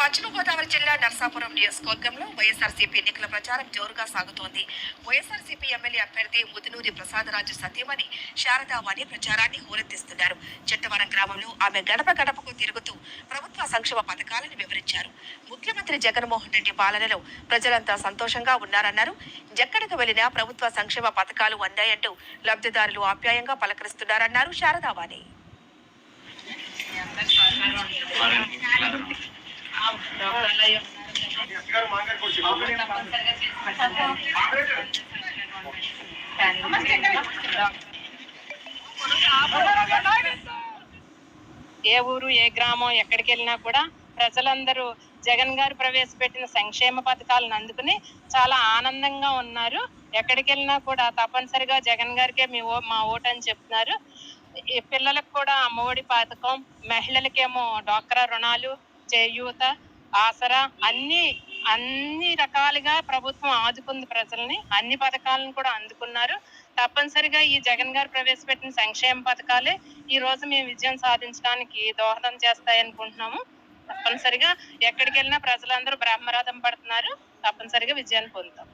పశ్చిమ గోదావరి జిల్లా నర్సాపురం నియోజకవర్గంలో వైఎస్ఆర్సీపీ ఎన్నికల ప్రచారం జోరుగా సాగుతోంది. వైఎస్ఆర్సీపీ ఎమ్మెల్యే అభ్యర్థి ముదునూరి ప్రసాదరాజు సత్యమణి శారదావాణి ప్రచారాన్ని హోరెత్తిస్తున్నారు. చెట్టవరం గ్రామంలో ఆమె గడప గడపకు తిరుగుతూ ప్రభుత్వ సంక్షేమ పథకాలను వివరించారు. ముఖ్యమంత్రి జగన్మోహన్ రెడ్డి పాలనలో ప్రజలంతా సంతోషంగా ఉన్నారన్నారు. ఎక్కడికి వెళ్ళినా ప్రభుత్వ సంక్షేమ పథకాలు అందాయంటూ లబ్ధిదారులు ఆప్యాయంగా పలకరిస్తున్నారన్నారు శారదావాణి. ఏ ఊరు ఏ గ్రామం ఎక్కడికి వెళ్ళినా కూడా ప్రజలందరూ జగన్ గారు ప్రవేశపెట్టిన సంక్షేమ పథకాలను అందుకుని చాలా ఆనందంగా ఉన్నారు. ఎక్కడికి వెళ్ళినా కూడా తప్పనిసరిగా జగన్ గారికే మీ ఓ మా ఓటు అని చెప్తున్నారు. పిల్లలకు కూడా అమ్మఒడి పథకం మహిళలకేమో డ్వాక్రా రుణాలు చేయూత ఆసరా అన్ని అన్ని రకాలుగా ప్రభుత్వం ఆదుకుంది ప్రజల్ని. అన్ని పథకాలను కూడా అందుకున్నారు. తప్పనిసరిగా ఈ జగన్ గారు ప్రవేశపెట్టిన సంక్షేమ పథకాలే ఈ రోజు మేము విజయం సాధించడానికి దోహదం చేస్తాయి అనుకుంటున్నాము. తప్పనిసరిగా ఎక్కడికి వెళ్ళినా ప్రజలందరూ బ్రహ్మరథం పడుతున్నారు. తప్పనిసరిగా విజయాన్ని పొందుతాం.